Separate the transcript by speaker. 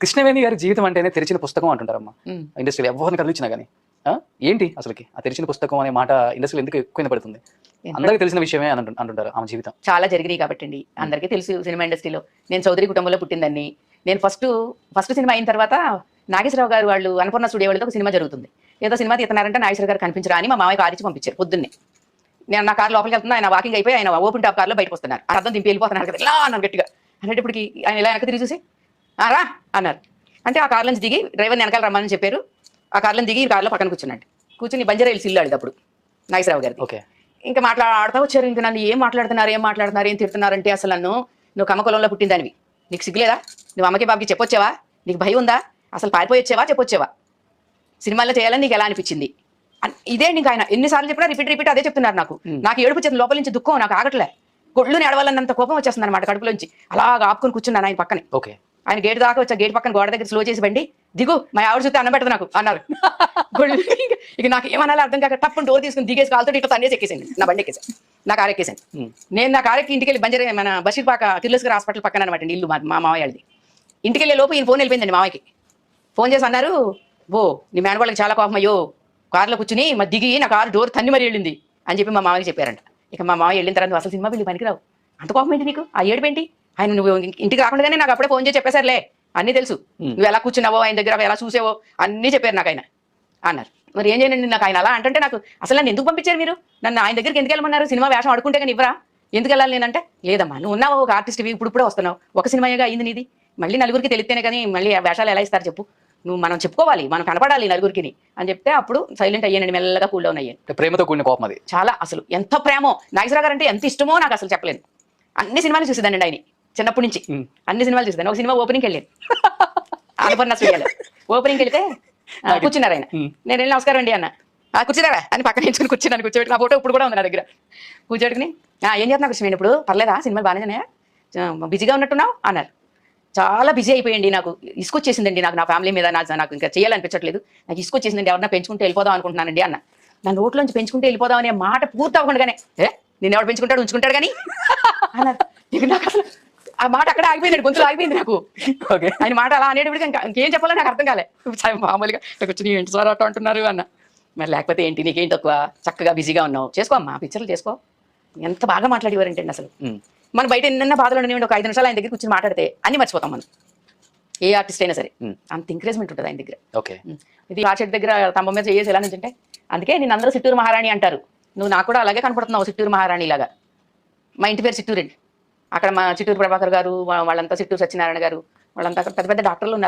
Speaker 1: కృష్ణవేణి గారి జీవితం అంటేనే తెరిచిన పుస్తకం అంటుంటారమ్మా. ఇండస్ట్రీలో ఎవరిని కదిలించినా కానీ? ఏంటి అసలుకి? ఆ తెరిచిన పుస్తకం అనే మాట ఇండస్ట్రీలో ఎందుకు ఎక్కువ పడుతుంది అందరికీ తెలిసిన విషయమే అంటుంటారు ఆమె జీవితం.
Speaker 2: చాలా జరిగినాయి కాబట్టి అండి అందరికీ తెలుసు సినిమా ఇండస్ట్రీలో. నేను చౌదరి కుటుంబంలో పుట్టిందని నేను ఫస్ట్ ఫస్ట్ సినిమా అయిన తర్వాత నాగేశ్వరరావు గారు వాళ్ళు అన్నపూర్ణ స్టూడియో వాళ్ళతో ఒక సినిమా జరుగుతుంది. ఏదో సినిమా తీస్తున్నారంటే నాగేశ్వర గారు కనిపించరా అని మా మామయ్య కారు ఇచ్చి పంపించారు పొద్దున్నే. నేను నా కారు లోపలికి వెళ్తున్నా ఆయన వాకింగ్ అయిపోయి ఆయన ఓపెన్ టాప్ కార్లో బయటకు వస్తున్నారు. అర్థం దింపి వెళ్ళిపోతున్నారు కదా ఇలా అన్నారు గట్టిగా. అనేటప్పటికి ఆయన ఇలా వెనక తిరిగి చూసి "ఆ, రా అన్నారు. అంటే ఆ కార్లో నుంచి దిగి డ్రైవర్ వెనకాల రమ్మని చెప్పారు. ఆ కార్లో దిగి కార్లో పక్కన కూర్చున్నాడు. కూర్చుని బంజారా హిల్స్ ఇల్లు అప్పుడు నాగేశ్వరరావు గారిది.
Speaker 1: ఓకే.
Speaker 2: ఇంకా మాట్లాడుతూ వచ్చారు ఇంకా నన్ను ఏం మాట్లాడుతున్నారు ఏం మాట్లాడుతున్నారు ఏం తిడుతున్నారంటే అసలు నన్ను నువ్వు కమ్మకొలంలో పుట్టిందానివి. నీకు సిగ్గులేదా? నువ్వు అమ్మకి బాబుకి చెప్పొచ్చావా? నీకు భయం ఉందా? అసలు పారిపోయొచ్చావా చెప్పొచ్చావా? సినిమాలో చేయాలని నీకు ఎలా అనిపించింది? అన్- ఇదే నీకు ఆయన ఎన్నిసార్లు చెప్పినా రిపీట్ రిపీట్ అదే చెప్తున్నారు నాకు. నాకు ఏడుపు వచ్చేది లోపల నుంచి దుఃఖం నాకు ఆగట్లే. గొడ్లు నడవాలన్నంత కోపం వచ్చేస్తుంది అనమాట కడుపులోంచి. అలా ఆపుకొని కూర్చున్నాను ఆయన పక్కనే.
Speaker 1: ఓకే.
Speaker 2: ఆయన గేట్ దాకా వచ్చా గేట్ పక్కన గోడ దగ్గర స్లో చేసి బండి దిగు మా ఆవిడ చూస్తే అన్నం పెట్టదు నాకు అన్నారు. ఇక- నాకు ఏమనాలో అర్థం కాక టప్పని డోర్ తీసుకుని దిగేసి కాలుతో ఇట్లా తన్నేసి ఎక్కేసింది నా బండి ఎక్కేసాను. నా కారు ఎక్కేసాను. నేను నా కారెక్కి ఇంటికి వెళ్ళి బంజర్ మన బషీర్ పాక కిర్లోస్కర్ హాస్పిటల్ పక్కన అనమాట ఇల్లు మా మా మామయ్యది ఇంటికి వెళ్ళే లోపు ఈయన ఫోన్ వెళ్ళిపోయిందండి మామయ్యకి ఫోన్ చేసి అన్నారు ఓ నీ మేనగోళ్ళకి చాలా కోపం అయ్యో కారులో కూర్చుని మా దిగి నా కారు డోర్ తన్ని మరి వెళ్ళింది అని చెప్పి మా మామయ్యకి చెప్పారంట. ఇక మా మామయ్య వెళ్ళిన తర్వాత "నువ్వు అసలు సినిమా పిల్లి పనికిరావు. అంత కోపం ఏంటి నీకు? ఆ ఏడుపేంటి ఆయన నువ్వు ఇంటికి రాకుండానే నాకు అప్పుడే ఫోన్ చేసి చెప్పేశారులే. అన్నీ తెలుసు. నువ్వు ఎలా కూర్చున్నావో ఆయన దగ్గర ఎలా చూసావో అన్నీ చెప్పారు నాకు ఆయన. అన్నారు. మరి ఏం చేయండి నాకు ఆయన అలా అంటే నాకు అసలు నన్ను ఎందుకు పంపించారు మీరు? నన్ను ఆయన దగ్గరికి ఎందుకు వెళ్ళమన్నారు? సినిమా వేషం అడుకుంటే కానీ ఇవ్వరా? ఎందుకు వెళ్ళాలి నేనంటే? లేదమ్మా నువ్వు ఉన్నావు? ఒక ఆర్టిస్ట్ ఇప్పుడు ఇప్పుడే వస్తున్నావు. ఒక సినిమాగా అయింది నీది. మళ్ళీ నలుగురికి తెలిస్తేనే కానీ మళ్ళీ ఆ వేషాలు ఎలా ఇస్తారు చెప్పు. నువ్వు మనం చెప్పుకోవాలి మనం కనపడాలి నలుగురికి అని చెప్తే అప్పుడు సైలెంట్ అయ్యానండి మెల్లగా కూల్ డౌన్ అయ్యాను.
Speaker 1: ప్రేమతో కూడిన కోపం అది.
Speaker 2: చాలా అసలు ఎంత ప్రేమో. నాగేశ్వర గారు అంటే ఎంత ఇష్టమో నాకు అసలు చెప్పలేను అన్ని సినిమాలు చూసేదానండి ఆయన. చిన్నప్పటి నుంచి. అన్ని సినిమాలు చూసేదాన్ని. ఒక సినిమా ఓపెనింగ్ వెళ్ళాను. ఆనపర్ణ స్టూడియోలో ఓపెనింగ్ వెళ్తే ఆ, కూర్చున్నారు ఆయన. నేను వెళ్ళి నమస్కారం అండి అన్న. "ఆ, కూర్చున్నారా? అని పక్కన ఎంచుకుని కూర్చున్నాను. కూర్చోబెట్టి నా ఫోటో ఇప్పుడు కూడా ఉంది నా దగ్గర. కూర్చోబెట్టుకుని "ఆ, ఏం చేస్తున్నా కృష్ణ ఇప్పుడు? పర్లేదా? సినిమాలు బాగానే బిజీగా ఉన్నట్టున్నావు? అన్నారు. చాలా బిజీ అయిపోయింది నాకు. ఇసుకొచ్చేసిందండి నాకు నా ఫ్యామిలీ మీద. నాకు నాకు ఇంకా చేయాలనిపించట్లేదు. నాకు ఇసుకొచ్చేసిందండి ఎవరన్నా పెంచుకుంటే వెళ్ళిపోదాం అనుకుంటున్నానండి అన్న. నా నోట్లోంచి పెంచుకుంటే వెళ్ళిపోదాం అనే మాట పూర్తి అవ్వకుండానే ఏ? నేను ఎవడు పెంచుకుంటాడు? ఉంచుకుంటాడు కానీ అన్నారు. ఇక నాకు అసలు ఆ మాట అక్కడ ఆగిపోయింది గొంతులో ఆగిపోయింది నాకు.
Speaker 1: ఓకే.
Speaker 2: ఆయన మాట అలా అనేటప్పటికి ఇంకా చెప్పాలో నాకు అర్థం కాలే. మామూలుగా నాకు వచ్చి ఏంటి సార్ అట్లా అంటున్నారు? అన్న. మరి లేకపోతే ఏంటి నీకేం తక్కువ? చక్కగా బిజీగా ఉన్నావు. చేసుకో అమ్మా పిక్చర్లు చేసుకో. ఎంత బాగా మాట్లాడేవారంటే అసలు. మన బయట ఎన్న బాధలు ఉండేవి ఒక ఐదు నిమిషాలు ఆయన దగ్గర కూర్చొని మాట్లాడితే అన్ని మర్చిపోతాం మనం. ఏ ఆర్టిస్ట్ అయినా సరే. అంత ఎంకరేజ్మెంట్ ఉంటుంది ఆయన దగ్గర.
Speaker 1: ఓకే.
Speaker 2: ఇది ఆ చెట్టు దగ్గర తమ్మ మీద చేసి ఎలా నుంచుంటే అందుకే నేను అందరూ చిత్తూరు మహారాణి అంటారు. నువ్వు నాకు కూడా అలాగే కనపడుతున్నావు చిత్తూరు మహారాణి లాగా మా ఇంటి పేరు అండి అక్కడ మా చిట్టూరు ప్రభాకర్ గారు వాళ్ళంతా చిట్టూరు సత్యనారాయణ గారు వాళ్ళంతా అక్కడ పెద్ద పెద్ద డాక్టర్లు ఉన్నారు.